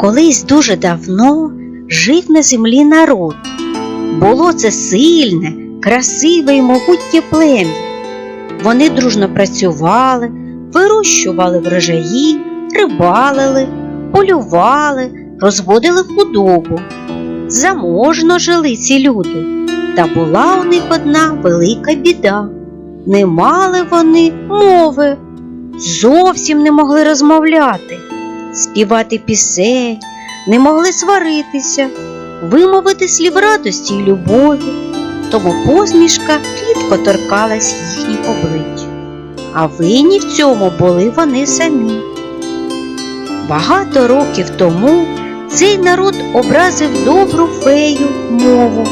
Колись дуже давно жив на землі народ. Було це сильне, красиве і могутнє плем'я. Вони дружно працювали, вирощували врожаї, рибалили, полювали, розводили худобу. Заможно жили ці люди, та була у них одна велика біда. Не мали вони мови, зовсім не могли розмовляти, співати пісень, не могли сваритися, вимовити слів радості й любові, тому посмішка рідко торкалась їхніх облич. А винні в цьому були вони самі. Багато років тому цей народ образив добру фею мову,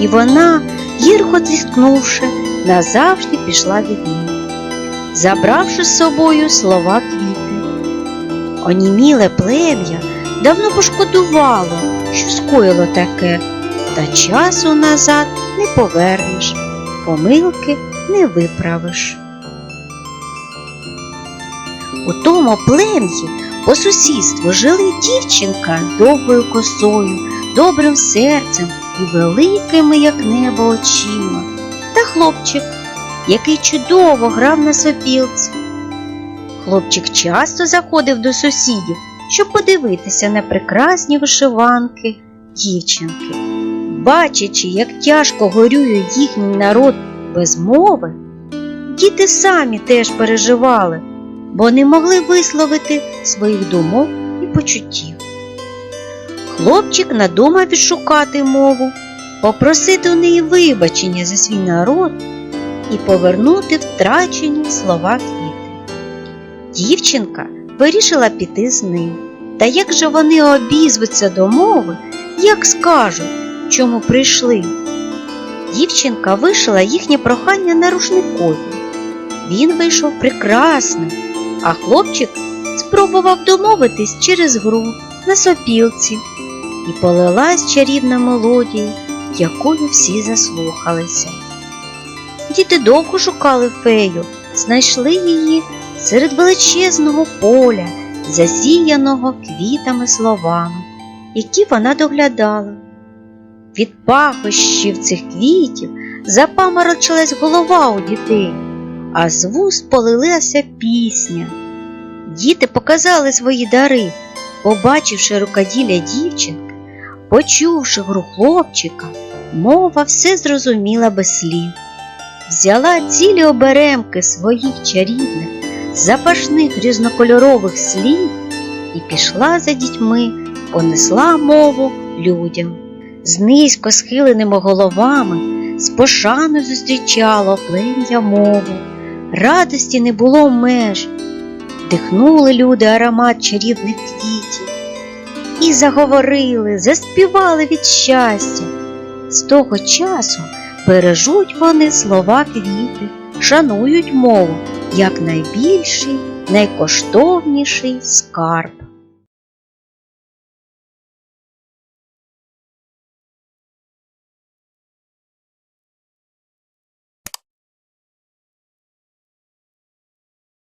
і вона, гірко зіткнувши, назавжди пішла від них, забравши з собою слова квіти. Оніміле плем'я давно пошкодувало, що скоїло таке, та часу назад не повернеш, помилки не виправиш. У тому плем'ї по сусідству жили дівчинка довгою косою, добрим серцем і великими, як небо, очима, та хлопчик, який чудово грав на сопілці. Хлопчик часто заходив до сусідів, щоб подивитися на прекрасні вишиванки дівчинки. Бачачи, як тяжко горює їхній народ без мови, діти самі теж переживали, бо не могли висловити своїх думок і почуттів. Хлопчик надумав відшукати мову, попросити у неї вибачення за свій народ і повернути втрачені слова квіти. Дівчинка вирішила піти з ним. Та як же вони обізвуться до мови, як скажуть, чому прийшли? Дівчинка вишила їхнє прохання на рушникові. Він вийшов прекрасним, а хлопчик спробував домовитись через гру на сопілці, і полилась чарівна мелодія, якою всі заслухалися. Діти довго шукали фею, знайшли її серед величезного поля, засіяного квітами словами, які вона доглядала. Від пахощів цих квітів запаморочилась голова у дітей, а з вуст полилася пісня. Діти показали свої дари, побачивши рукоділля дівчинки, почувши гру хлопчика, мова все зрозуміла без слів. Взяла цілі оберемки своїх чарівних, запашних різнокольорових слів і пішла за дітьми, понесла мову людям. З низько схиленими головами, з пошаною зустрічало плем'я мову. Радості не було меж, вдихнули люди аромат чарівних квітів і заговорили, заспівали від щастя. З того часу бережуть вони слова квіти, шанують мову як найбільший, найкоштовніший скарб.